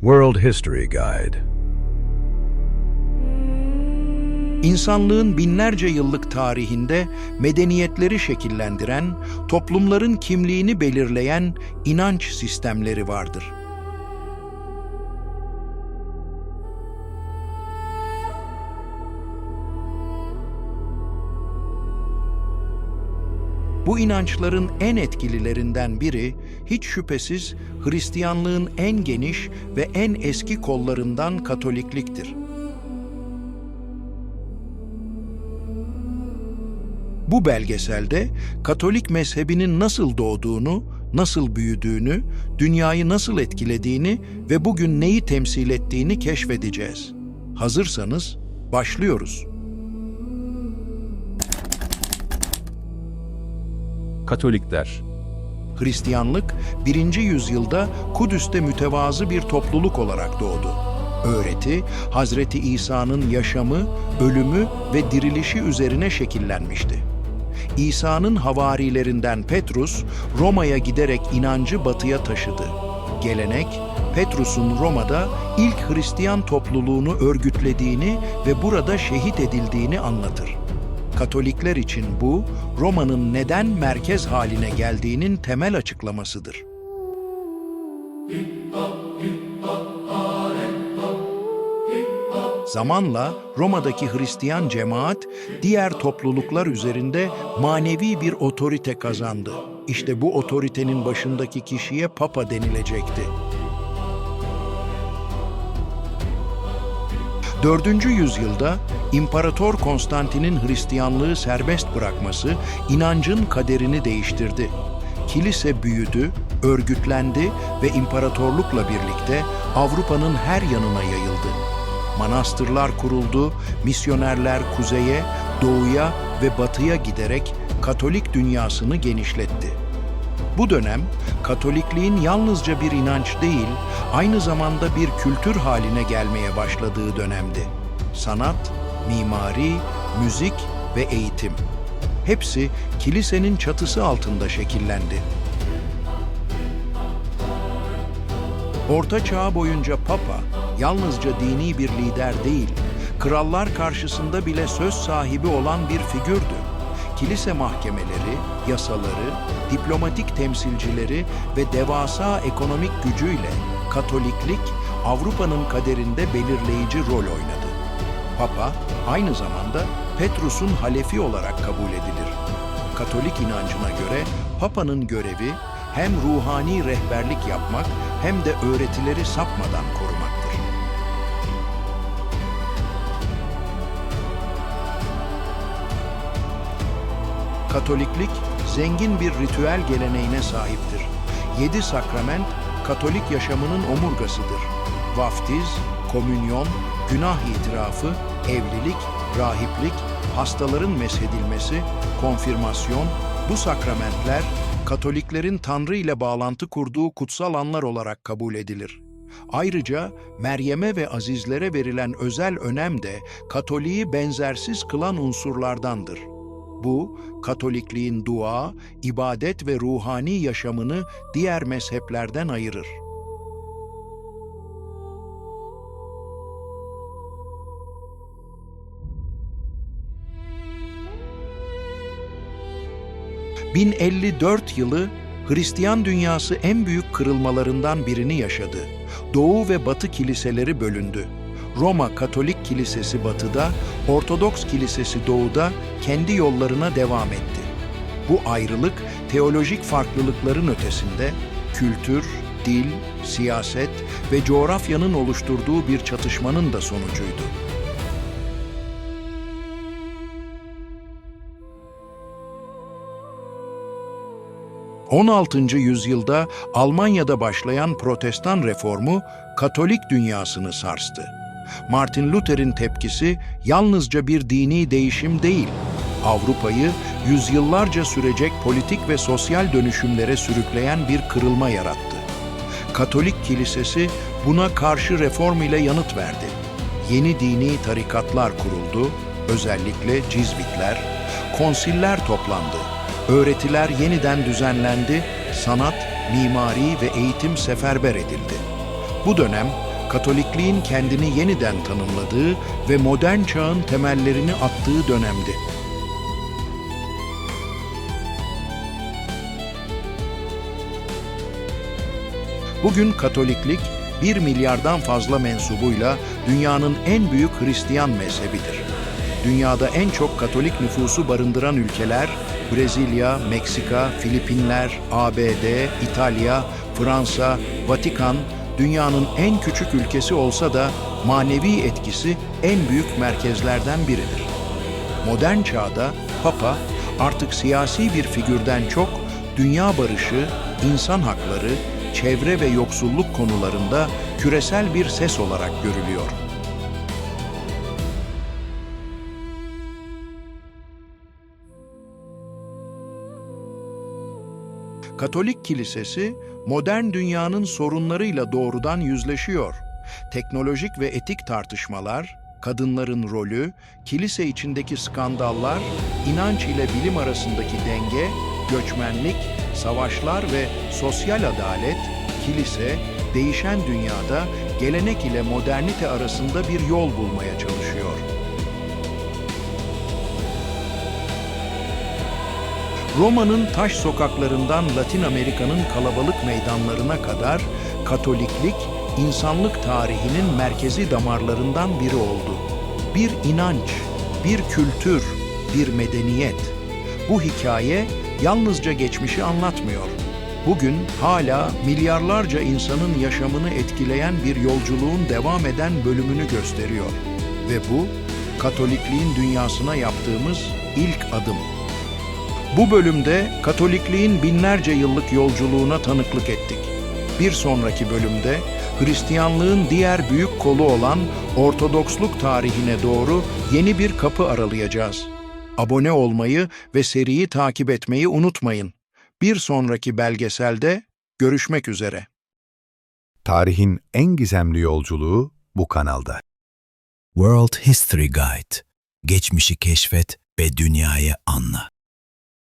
World History Guide İnsanlığın binlerce yıllık tarihinde medeniyetleri şekillendiren, toplumların kimliğini belirleyen inanç sistemleri vardır. Bu inançların en etkililerinden biri hiç şüphesiz Hristiyanlığın en geniş ve en eski kollarından Katolikliktir. Bu belgeselde Katolik mezhebinin nasıl doğduğunu, nasıl büyüdüğünü, dünyayı nasıl etkilediğini ve bugün neyi temsil ettiğini keşfedeceğiz. Hazırsanız başlıyoruz. Katolikler Hristiyanlık 1. yüzyılda Kudüs'te mütevazı bir topluluk olarak doğdu. Öğreti, Hazreti İsa'nın yaşamı, ölümü ve dirilişi üzerine şekillenmişti. İsa'nın havarilerinden Petrus, Roma'ya giderek inancı batıya taşıdı. Gelenek, Petrus'un Roma'da ilk Hristiyan topluluğunu örgütlediğini ve burada şehit edildiğini anlatır. Katolikler için bu, Roma'nın neden merkez haline geldiğinin temel açıklamasıdır. Zamanla Roma'daki Hristiyan cemaat diğer topluluklar üzerinde manevi bir otorite kazandı. İşte bu otoritenin başındaki kişiye papa denilecekti. 4. yüzyılda İmparator Konstantin'in Hristiyanlığı serbest bırakması inancın kaderini değiştirdi. Kilise büyüdü, örgütlendi ve imparatorlukla birlikte Avrupa'nın her yanına yayıldı. Manastırlar kuruldu, misyonerler kuzeye, doğuya ve batıya giderek Katolik dünyasını genişletti. Bu dönem Katolikliğin yalnızca bir inanç değil, aynı zamanda bir kültür haline gelmeye başladığı dönemdi. Sanat, mimari, müzik ve eğitim. Hepsi kilisenin çatısı altında şekillendi. Orta Çağ boyunca Papa yalnızca dini bir lider değil, krallar karşısında bile söz sahibi olan bir figürdü. Kilise mahkemeleri, yasaları, diplomatik temsilcileri ve devasa ekonomik gücüyle Katoliklik Avrupa'nın kaderinde belirleyici rol oynadı. Papa aynı zamanda Petrus'un halefi olarak kabul edilir. Katolik inancına göre Papa'nın görevi hem ruhani rehberlik yapmak hem de öğretileri sapmadan korumaktır. Katoliklik zengin bir ritüel geleneğine sahiptir. Yedi sakrament Katolik yaşamının omurgasıdır. Vaftiz, komünyon, günah itirafı, evlilik, rahiplik, hastaların meshedilmesi, konfirmasyon, bu sakramentler Katoliklerin Tanrı ile bağlantı kurduğu kutsal anlar olarak kabul edilir. Ayrıca Meryem'e ve azizlere verilen özel önem de Katoliği benzersiz kılan unsurlardandır. Bu, Katolikliğin dua, ibadet ve ruhani yaşamını diğer mezheplerden ayırır. ...1054 yılı Hristiyan dünyası en büyük kırılmalarından birini yaşadı. Doğu ve Batı kiliseleri bölündü. Roma Katolik Kilisesi batıda, Ortodoks Kilisesi doğuda kendi yollarına devam etti. Bu ayrılık teolojik farklılıkların ötesinde kültür, dil, siyaset ve coğrafyanın oluşturduğu bir çatışmanın da sonucuydu. ...16. yüzyılda Almanya'da başlayan protestan reformu Katolik dünyasını sarstı. Martin Luther'in tepkisi yalnızca bir dini değişim değil, Avrupa'yı yüzyıllarca sürecek politik ve sosyal dönüşümlere sürükleyen bir kırılma yarattı. Katolik kilisesi buna karşı reform ile yanıt verdi. Yeni dini tarikatlar kuruldu, özellikle Cizvitler, konsiller toplandı, öğretiler yeniden düzenlendi, sanat, mimari ve eğitim seferber edildi. Bu dönem Katolikliğin kendini yeniden tanımladığı ve modern çağın temellerini attığı dönemdi. Bugün Katoliklik 1 milyardan fazla mensubuyla dünyanın en büyük Hristiyan mezhebidir. Dünyada en çok Katolik nüfusu barındıran ülkeler Brezilya, Meksika, Filipinler, ABD, İtalya, Fransa, Vatikan, dünyanın en küçük ülkesi olsa da manevi etkisi en büyük merkezlerden biridir. Modern çağda Papa artık siyasi bir figürden çok dünya barışı, insan hakları, çevre ve yoksulluk konularında küresel bir ses olarak görülüyor. Katolik Kilisesi modern dünyanın sorunlarıyla doğrudan yüzleşiyor. Teknolojik ve etik tartışmalar, kadınların rolü, kilise içindeki skandallar, inanç ile bilim arasındaki denge, göçmenlik, savaşlar ve sosyal adalet, kilise, değişen dünyada gelenek ile modernite arasında bir yol bulmaya çalışıyor. Roma'nın taş sokaklarından Latin Amerika'nın kalabalık meydanlarına kadar Katoliklik, insanlık tarihinin merkezi damarlarından biri oldu. Bir inanç, bir kültür, bir medeniyet. Bu hikaye yalnızca geçmişi anlatmıyor. Bugün hala milyarlarca insanın yaşamını etkileyen bir yolculuğun devam eden bölümünü gösteriyor. Ve bu, Katolikliğin dünyasına yaptığımız ilk adım. Bu bölümde Katolikliğin binlerce yıllık yolculuğuna tanıklık ettik. Bir sonraki bölümde Hristiyanlığın diğer büyük kolu olan Ortodoksluk tarihine doğru yeni bir kapı aralayacağız. Abone olmayı ve seriyi takip etmeyi unutmayın. Bir sonraki belgeselde görüşmek üzere. Tarihin en gizemli yolculuğu bu kanalda. World History Guide. Geçmişi keşfet ve dünyayı anla.